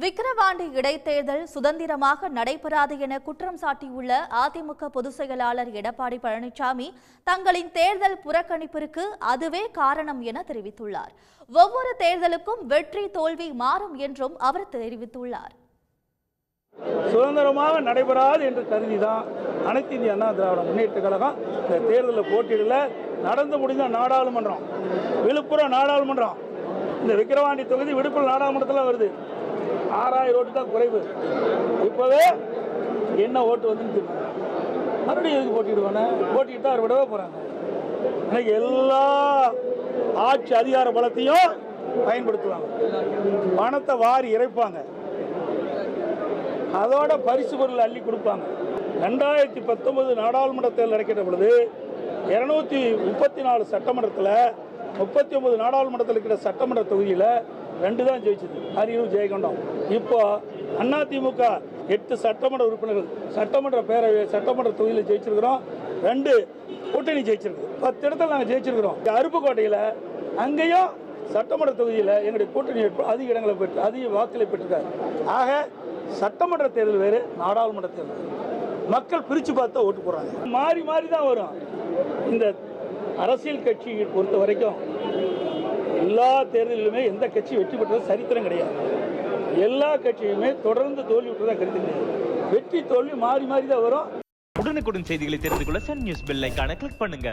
விக்கிரவாண்டி இடைத்தேர்தல் சுதந்திரமாக நடைபெறாது என குற்றம் சாட்டியுள்ள அதிமுக பொதுச் செயலாளர் எடப்பாடி பழனிசாமி தங்களின் தேர்தல் புறக்கணிப்பிற்கு அதுவே காரணம் என தெரிவித்துள்ளார். ஒவ்வொரு தேர்தலுக்கும் வெற்றி தோல்வி மாறும் என்றும் அவர் தெரிவித்துள்ளார். சுதந்திரமாக நடைபெறாது என்று கருதி தான் அனைத்து இந்திய அண்ணா திராவிட முன்னேற்ற கழகம் இந்த தேர்தலில் போட்டியிடல. நடந்து முடிந்த நாடாளுமன்றம் விழுப்புரம் நாடாளுமன்றம் இந்த விக்கிரவாண்டி தொகுதி விழுப்புரம் நாடாளுமன்றத்தில் வருது. ஆறாயிரம் ஓட்டு தான் குறைவு. இப்போவே என்ன ஓட்டு வந்துன்னு தெரியும் மறுபடியும் எதுக்கு போட்டிடுவானே போட்டிட்டு அவர் விடவே போகிறாங்க இன்னைக்கு எல்லா ஆட்சி அதிகார பலத்தையும் பயன்படுத்துவாங்க. பணத்தை வாரி இறைப்பாங்க. அதோட பரிசு பொருள் அள்ளி கொடுப்பாங்க. ரெண்டாயிரத்தி பத்தொன்பது நாடாளுமன்ற தேர்தல் நடக்கிற பொழுது இருநூத்தி முப்பத்தி நாலு சட்டமன்றத்தில் முப்பத்தி ஒன்பது நாடாளுமன்றத்தில் இருக்கிற சட்டமன்ற தொகுதியில் ரெண்டு தான் ஜெயிச்சது. அரியலூர் ஜெயகொண்டம் இப்போ அதிமுக எட்டு சட்டமன்ற உறுப்பினர்கள் சட்டமன்ற பேரவை சட்டமன்ற தொகுதியில் ஜெயிச்சிருக்கிறோம். ரெண்டு கூட்டணி ஜெயிச்சிருக்கு. பத்து இடத்துல நாங்கள் ஜெயிச்சிருக்கிறோம். அருப்புக்கோட்டையில் அங்கேயும் சட்டமன்ற தொகுதியில் எங்களுடைய கூட்டணி அதிக இடங்களை பெற்று அதிக வாக்களை பெற்றிருக்காரு. ஆக சட்டமன்ற தேர்தல் வேறு நாடாளுமன்ற தேர்தல் மக்கள் பிரித்து பார்த்தா ஓட்டு போடுறாங்க. மாறி மாறி தான் வரும். இந்த அரசியல் கட்சியை பொறுத்த வரைக்கும் எல்லா தேர்தலிலுமே எந்த கட்சி வெற்றி பெற்றது சரித்திரம் கிடையாது. எல்லா கட்சியுமே தொடர்ந்து தோல்வி விட்டுறதா கருத்து கிடையாது வெற்றி தோல்வி மாறி மாறி தான் வரும். உடனுக்குடன் செய்திகளை தெரிந்து கொள்ள சன் நியூஸ் பெல் ஐக்கான கிளிக் பண்ணுங்க.